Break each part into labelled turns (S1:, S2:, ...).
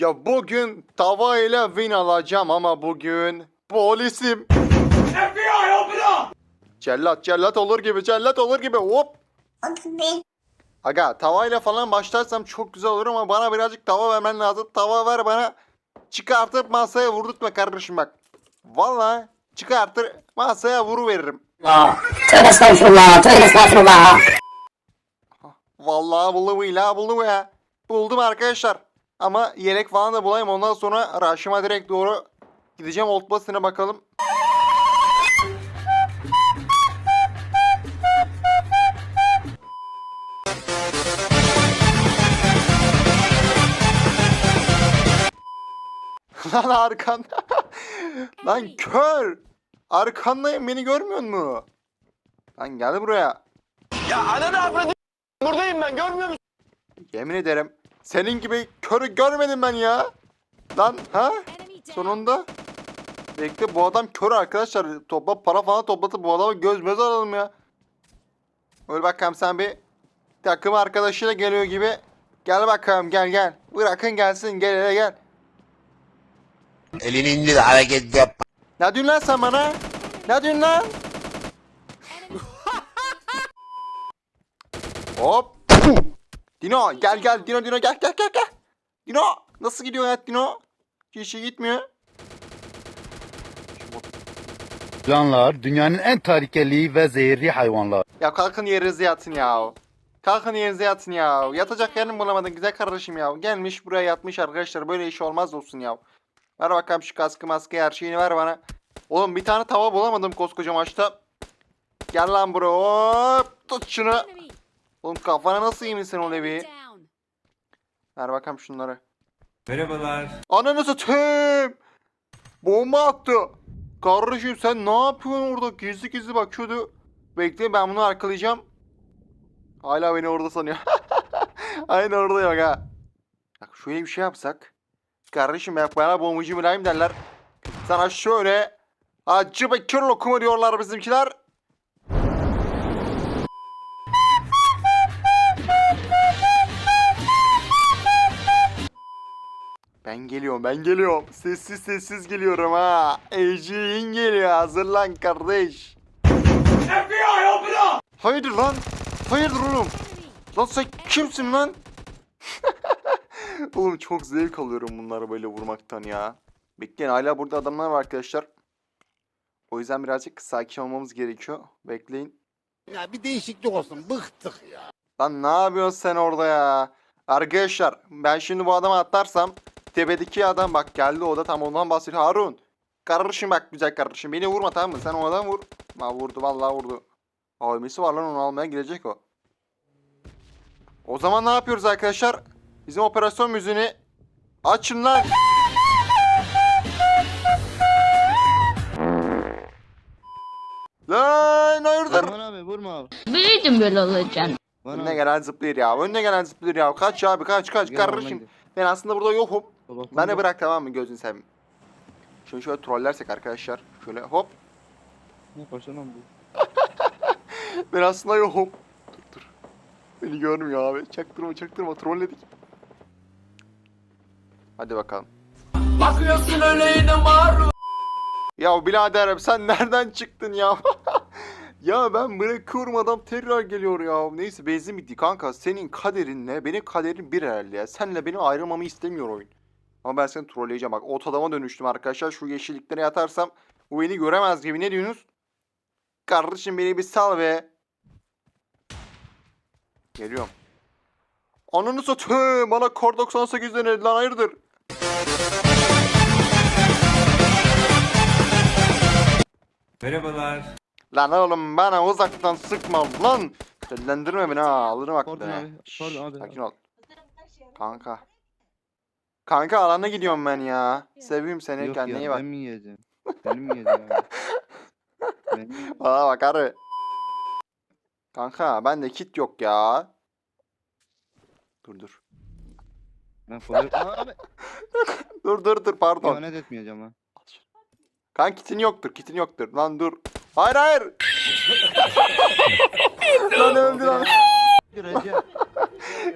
S1: Ya bugün tava ile win alacağım ama bugün polisim.
S2: FBI open up!
S1: Cellat cellat olur gibi cellat olur gibi hop. Aga tavayla falan başlarsam çok güzel olur ama bana birazcık tava vermen lazım. Tava ver bana. Çıkartıp masaya vurdurtma kardeşim bak. Valla çıkartır masaya vuru veririm.
S3: Tövbe estağfurullah, tövbe estağfurullah.
S1: Vallahi buldum illa buldum ya. Buldum arkadaşlar. Ama yelek falan da bulayım ondan sonra Raşim'a direkt doğru gideceğim old basına bakalım. Lan arkanda. Lan kör. Arkandayım beni görmüyor musun? Lan gel buraya.
S2: Ya ananı avradı buradayım ben görmüyor musun?
S1: Yemin ederim senin gibi körü görmedim ben ya. Lan ha? Sonunda. Bekle bu adam kör arkadaşlar. Topla para falan toplatıp bu adama göz möz alalım ya. Öyle bakalım sen bir takım arkadaşıyla geliyor gibi. Gel bakalım gel gel. Bırakın gelsin gel hele gel.
S4: Elini indir hareket yap.
S1: Ne diyorsun lan sen bana? Ne diyorsun lan? Hop. Dino gel gel Dino Dino gel gel gel gel. Dino nasıl gidiyor hayat Dino? Hiç iyi gitmiyor.
S5: Yılanlar dünyanın en tehlikeli ve zehirli hayvanlar.
S1: Ya kalkın yerinize yatın ya. Kalkın yerinize yatın ya. Yatacak yerini bulamadın güzel kardeşim ya. Gelmiş buraya yatmış arkadaşlar. Böyle iş olmaz olsun ya. Ver bakalım şu kaskı maskı her şeyini ver bana. Oğlum bir tane tava bulamadım koskoca maçta. Gel lan buraya hop. Tut şunu. Oğlum kafana nasıl yemişsin o levi? Ver bakalım şunları.
S2: Merhabalar.
S1: Ananı satayım. Bomba attı. Kardeşim sen ne yapıyorsun orada? Gizli gizli bakıyordu. Bekle ben bunu arkalayacağım. Hala beni orada sanıyor. Aynı orada yok ha. Bak şöyle bir şey yapsak. Kardeşim bak bana bombacı mülayim derler. Sana şöyle acı bekir lokumu diyorlar bizimkiler. Ben geliyorum ben geliyorum. Sessiz sessiz geliyorum ha. Ece'in geliyor hazırlan kardeş.
S2: FBI open up!
S1: Hayırdır lan? Hayırdır oğlum? Lan sen kimsin lan? oğlum çok zevk alıyorum bunları böyle vurmaktan ya. Bekleyin hala burada adamlar var arkadaşlar. O yüzden birazcık sakin olmamız gerekiyor. Bekleyin.
S5: Ya bir değişiklik olsun bıktık ya.
S1: Lan ne yapıyorsun sen orada ya? Arkadaşlar ben şimdi bu adama atlarsam tepedeki adam bak geldi o da tam ondan bahsediyor. Harun. Kardeşim bak güzel kardeşim beni vurma tamam mı? Sen o adam vur. Ha vurdu vallahi vurdu. AVM'si var lan onu almaya girecek o. O zaman ne yapıyoruz arkadaşlar? Bizim operasyon müziğini açın lan. Lan hayırdır?
S5: Aman abi vurma abi.
S3: Büyüdüm böyle olacaksın.
S5: Bana
S1: Önüne gelen zıplıyor ya. Önüne gelen zıplıyor ya. Kaç abi kaç kaç kardeşim. Ben aslında burada yokum. Beni bırak tamam mı gözün seveyim. Şunu şöyle trollersek arkadaşlar. Şöyle hop.
S5: Ne başlamam bu.
S1: Ben aslında yokum. Dur dur. Beni görmüyor abi. Çaktırma çaktırma trolledik. Hadi bakalım.
S2: Bakıyorsun öyle yine maruz.
S1: Ya birader sen nereden çıktın ya? ya ben bırakıyorum adam tekrar geliyor ya. Neyse benzin bitti kanka. Senin kaderin ne? Benim kaderim bir herhalde ya. Senle benim ayrılmamı istemiyor oyun. Ama ben seni trolleyeceğim bak. Ot adama dönüştüm arkadaşlar. Şu yeşilliklere yatarsam bu beni göremez gibi. Ne diyorsunuz? Kardeşim beni bir sal be. Geliyorum. Ananı satayım. Bana Kor 98 denedi lan hayırdır?
S2: Merhabalar.
S1: Lan oğlum bana uzaktan sıkma lan. Dellendirme beni ha alırım
S5: Pardon
S1: aklını.
S5: abi, pardon abi.
S1: Sakin ol. Kanka. Kanka alana gidiyorum ben ya. Seviyorum seni
S5: Yok
S1: kendine
S5: ya
S1: iyi bak.
S5: ben mi yiyeceğim? Benim mi yiyeceğim abi? Ben mi yiyeceğim?
S1: Bak arı. Kanka bende kit yok ya. Dur dur.
S5: Ben kolay... Abi.
S1: Dur dur dur pardon.
S5: İhanet etmeyeceğim ha.
S1: Kanka kitin yoktur kitin yoktur. Lan dur. Hayır hayır. lan öldü lan.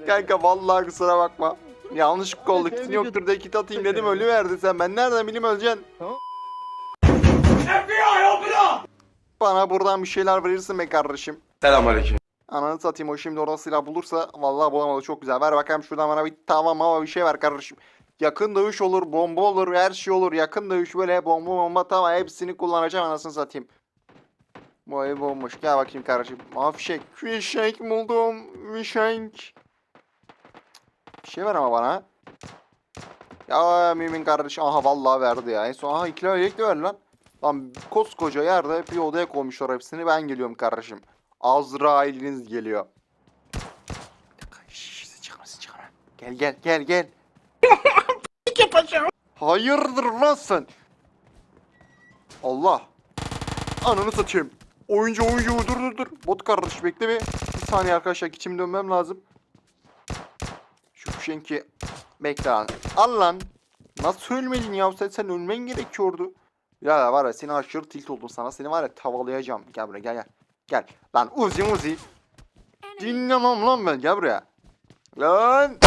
S1: Kanka vallahi kusura bakma. Yanlışlıkla oldu. Kitin yoktur diye kit atayım dedim ölü verdi sen. Ben nereden bileyim öleceksin. Bana buradan bir şeyler verirsin be kardeşim.
S2: Selamünaleyküm.
S1: Ananı satayım o şimdi orada silah bulursa vallahi bulamadı çok güzel. Ver bakalım şuradan bana bir tamam ama bir şey ver kardeşim. Yakın dövüş olur, bomba olur, her şey olur. Yakın dövüş böyle bomba bomba tamam hepsini kullanacağım anasını satayım. Bu ev bomboş. Gel bakayım kardeşim. Aa fişek. Fişek buldum. Fişek. Bir şey ver ama bana. Ya mümin kardeşim. Aha vallahi verdi ya. En son aha ikili de ver lan. Lan koskoca yerde bir odaya koymuşlar hepsini. Ben geliyorum kardeşim. Azrail'iniz geliyor. Şşş, çıkma çıkma. Gel gel gel gel. Hayırdır lan sen? Allah. Ananı satayım. Oyuncu oyuncu dur dur dur. Bot kardeş bekle bir. Bir saniye arkadaşlar içim dönmem lazım. Fişenki bekle lan. Al lan. Nasıl ölmedin ya sen, sen ölmen gerekiyordu. Ya var ya seni aşırı tilt oldum sana. Seni var ya tavalayacağım. Gel buraya gel gel. Gel. Lan Uzi Uzi. Dinlemem lan ben. Gel buraya. Lan.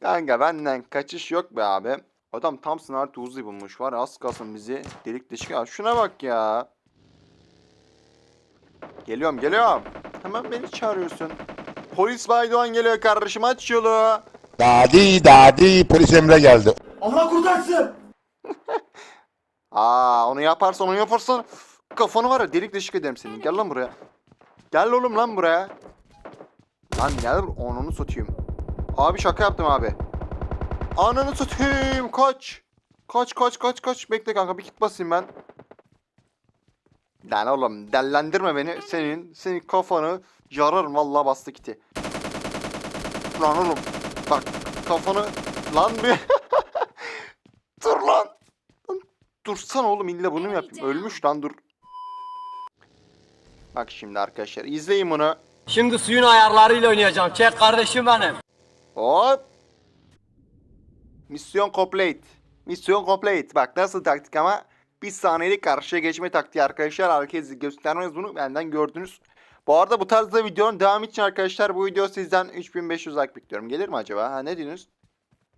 S1: Kanka benden kaçış yok be abi. Adam tam artı Uzi bulmuş var az kalsın bizi delik deşik. Şuna bak ya. Geliyorum geliyorum. Hemen beni çağırıyorsun. Polis Baydoğan geliyor kardeşim aç yolu.
S6: Dadi dadi polis emre geldi.
S2: Allah kurtarsın.
S1: Aa onu yaparsan onu yaparsan kafanı var ya delik deşik ederim senin. Gel lan buraya. Gel oğlum lan buraya. Lan gel bur- onunu satayım. Abi şaka yaptım abi. Ananı satayım kaç. Kaç kaç kaç kaç. Bekle kanka bir kit basayım ben. Lan oğlum dellendirme beni. Senin senin kafanı yararım vallahi bastı kiti. Lan oğlum bak kafanı lan bir Dur lan. Dursana oğlum illa bunu mu yapayım? Ölmüş lan dur. Bak şimdi arkadaşlar izleyin bunu.
S2: Şimdi suyun ayarlarıyla oynayacağım. Çek kardeşim benim.
S1: Hop. Misyon complete. Misyon complete. Bak nasıl taktik ama bir saniyelik karşıya geçme taktiği arkadaşlar. Herkes göstermez bunu. Benden gördünüz. Bu arada bu tarzda videonun devamı için arkadaşlar bu video sizden 3500 like bekliyorum. Gelir mi acaba? Ha ne diyorsunuz?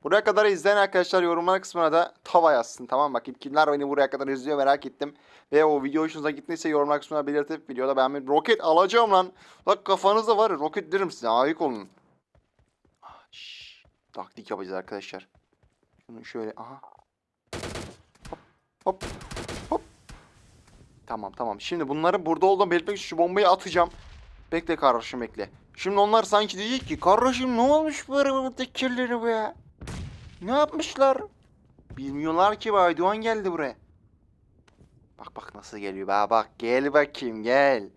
S1: Buraya kadar izleyen arkadaşlar yorumlar kısmına da tava yazsın. Tamam bakayım kimler beni buraya kadar izliyor merak ettim. Ve o video hoşunuza gittiyse yorumlar kısmına belirtip videoda beğenmeyi. Roket alacağım lan. Bak kafanızda var roket derim size. Ayık olun. Şşş. Taktik yapacağız arkadaşlar. Şunu şöyle aha. Hop hop. Tamam tamam. Şimdi bunların burada olduğunu belirtmek için şu bombayı atacağım. Bekle kardeşim bekle. Şimdi onlar sanki diyecek ki kardeşim ne olmuş bu tekirleri be? Ne yapmışlar? Bilmiyorlar ki Baydoğan geldi buraya. Bak bak nasıl geliyor. Bak bak gel bakayım gel.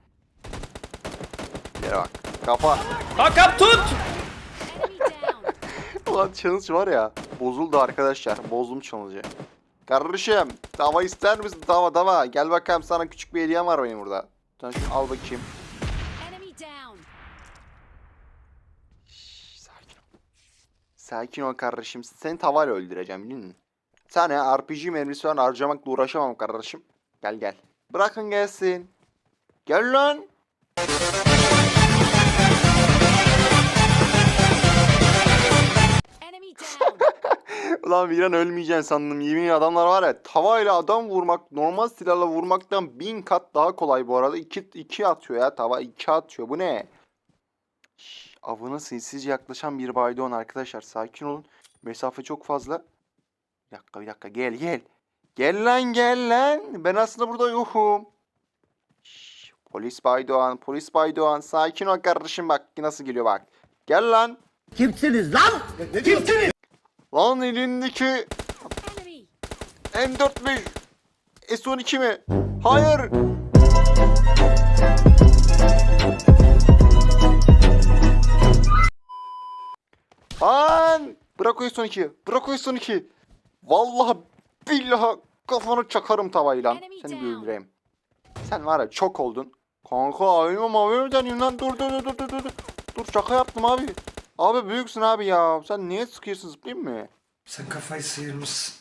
S1: Gel bak. Kafa.
S2: Hakan tut.
S1: Ulan challenge var ya. Bozuldu arkadaşlar. Bozdum challenge'ı. Kardeşim tava ister misin? Tava tava. Gel bakalım sana küçük bir hediyem var benim burada. Sen şunu al bakayım. Sakin ol. Sakin ol kardeşim. Seni tavayla öldüreceğim biliyor musun? Sana RPG mermisi falan harcamakla uğraşamam kardeşim. Gel gel. Bırakın gelsin. Gel lan. Ulan bir an ölmeyeceksin sandım. Yemin adamlar var ya tavayla adam vurmak normal silahla vurmaktan bin kat daha kolay bu arada. İki, iki atıyor ya tava iki atıyor. Bu ne? Şş, avına sinsice yaklaşan bir baydon arkadaşlar. Sakin olun. Mesafe çok fazla. Bir dakika bir dakika gel gel. Gel lan gel lan. Ben aslında burada yokum. Polis Baydoğan, polis Baydoğan. Sakin ol kardeşim bak nasıl geliyor bak. Gel lan.
S7: Kimsiniz lan? Kimsiniz?
S1: Lan elindeki
S4: Enemy.
S1: M4 mi? S12 mi? Hayır. Lan! Bırak o S12. Bırak o S12. Vallahi billahi kafanı çakarım tavayla. Seni bir öldüreyim. Sen var ya çok oldun. Kanka abime mavi deniyorsun lan. Dur dur dur dur dur dur. Dur şaka yaptım abi. Abi büyüksün abi ya. Sen niye sıkıyorsun zıplayayım mı?
S8: Sen kafayı sıyırmışsın.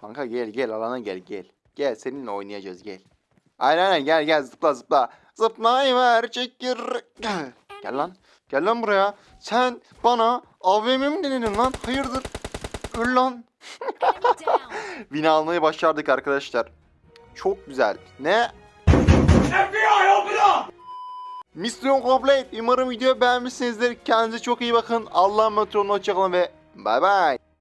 S1: Kanka gel gel alana gel gel. Gel seninle oynayacağız gel. Aynen aynen gel gel zıpla zıpla. Zıplayıver çekir. Gel lan. Gel lan buraya. Sen bana AVM mi denedin lan? Hayırdır? Ül lan. Win almayı başardık arkadaşlar. Çok güzel. Ne? Mission complete. Umarım video beğenmişsinizdir. Kendinize çok iyi bakın. Allah'a emanet olun. Hoşçakalın ve bay bay.